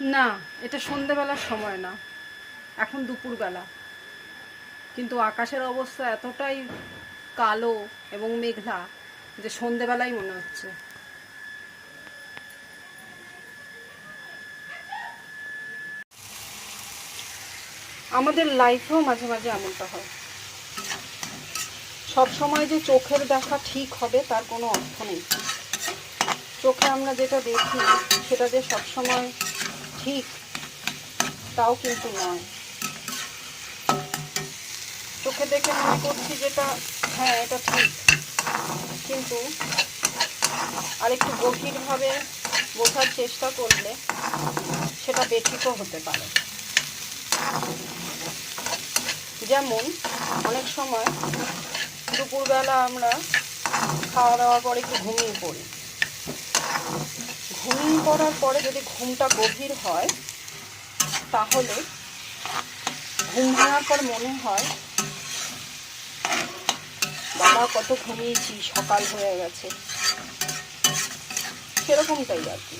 না, এটা সন্ধেবেলার সময় না। এখন দুপুরবেলা। কিন্তু আকাশের অবস্থা এতটাই কালো এবং মেঘলা যে সন্ধেবেলাই মনে হচ্ছে। আমাদের লাইফেও মাঝে মাঝে এমনটা হয়। সব সময় যে চোখের দেখা ঠিক হবে তার কোনো অর্থ নেই। চোখে আমরা যেটা দেখি, সেটা যে সবসময় ঠিক তাও কিন্তু নয়। চোখে দেখে মনে করছি যেটা হ্যাঁ এটা ঠিক। কিন্তু আরেকটু গভীরভাবে বোঝার চেষ্টা করলে সেটা বেঠিকও হতে পারে। যেমন, অনেক সময় দুপুরবেলা আমরা খাওয়া দাওয়ার পরে একটু ঘুমিয়ে পড়ি। ঘুমিয়ে পড়ার পরে যদি ঘুমটা গভীর হয়, তাহলে ঘুম ভাঙার পর মনে হয়, বাবা কত ঘুমিয়েছি, সকাল হয়ে গেছে। সেরকমটাই আর কি।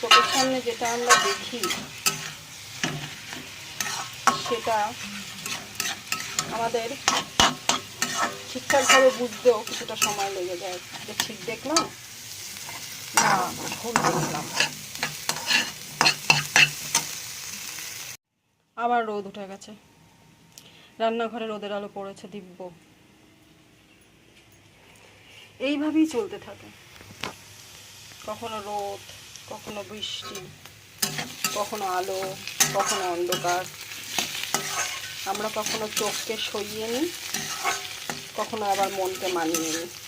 চোখের সামনে যেটা আমরা দেখি, সেটা আমাদের ঠিকঠাকভাবে বুঝতেও কিছুটা সময় লেগে যায়। যে ঠিক দেখলাম আবার রোদ উঠে গেছে। রান্নাঘরে রোদের আলো পড়েছে দিব্য। এইভাবেই চলতে থাকে। কখনো রোদ, কখনো বৃষ্টি, কখনো আলো, কখনো অন্ধকার। আমরা কখনো চোখকে সইয়ে নিই, কখনো আবার মনকে মানিয়ে নিই।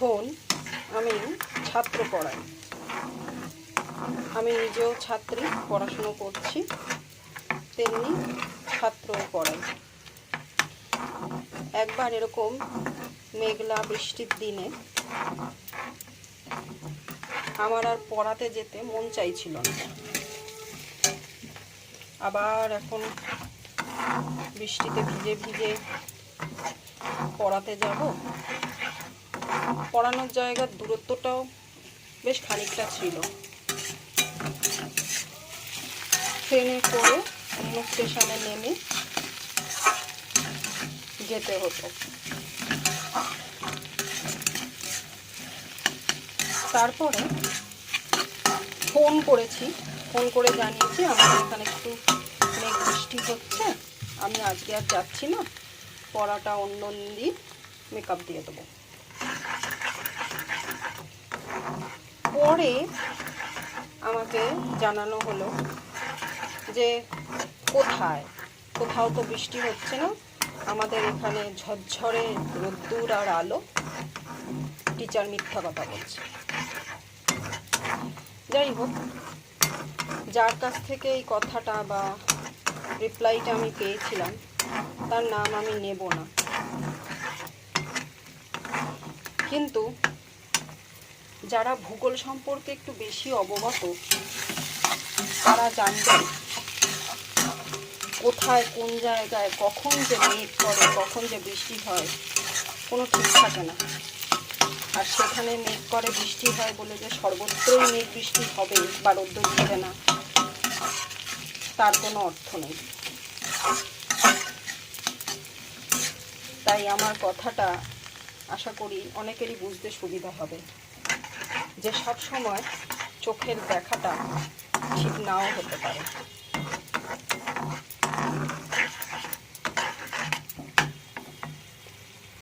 তখন আমি ছাত্র পড়াই। আমি নিজেও ছাত্রী, পড়াশুনো করছি, তেমনি ছাত্র পড়াই। একবার এরকম মেঘলা বৃষ্টির দিনে আমার আর পড়াতে যেতে মন চাইছিল না। আবার এখন বৃষ্টিতে ভিজে ভিজে পড়াতে যাব। পড়ানোর জায়গার দূরত্বটাও বেশ খানিকটা ছিল। ট্রেনে করে অন্য স্টেশনে নেমে যেতে হতো। তারপরে ফোন করেছি, ফোন করে জানিয়েছি আমার এখানে একটু মেঘ বৃষ্টি হচ্ছে, আমি আজকে আর যাচ্ছি না, পড়াটা অন্য দিন মেকআপ দিয়ে দেবো। পরে আমাকে জানানো হলো যে কোথায়? কোথাও তো বৃষ্টি হচ্ছে না। আমাদের এখানে ঝরঝরে রোদ্দুর আর আলো। টিচার মিথ্যা কথা বলছে। যাই হোক, যার কাছ থেকে এই কথাটা বা রিপ্লাইটা আমি পেয়েছিলাম, তার নাম আমি নেব না। কিন্তু যারা ভূগোল সম্পর্কে একটু বেশি অবগত, তারা জানবেন কোথায়, কোন জায়গায়, কখন যে মেঘ করে, কখন যে বৃষ্টি হয়, কোনো ঠিক থাকে না। আর সেখানে মেঘ করে, বৃষ্টি হয় বলে যে সর্বত্রই মেঘ বৃষ্টি হবে, বা রোদ্দুর দেবে না, তার কোনো অর্থ নেই। তাই আমার কথাটা আশা করি অনেকেরই বুঝতে সুবিধা হবে। যে সব সময় চোখের দেখাটা ঠিক নাও হতে পারে।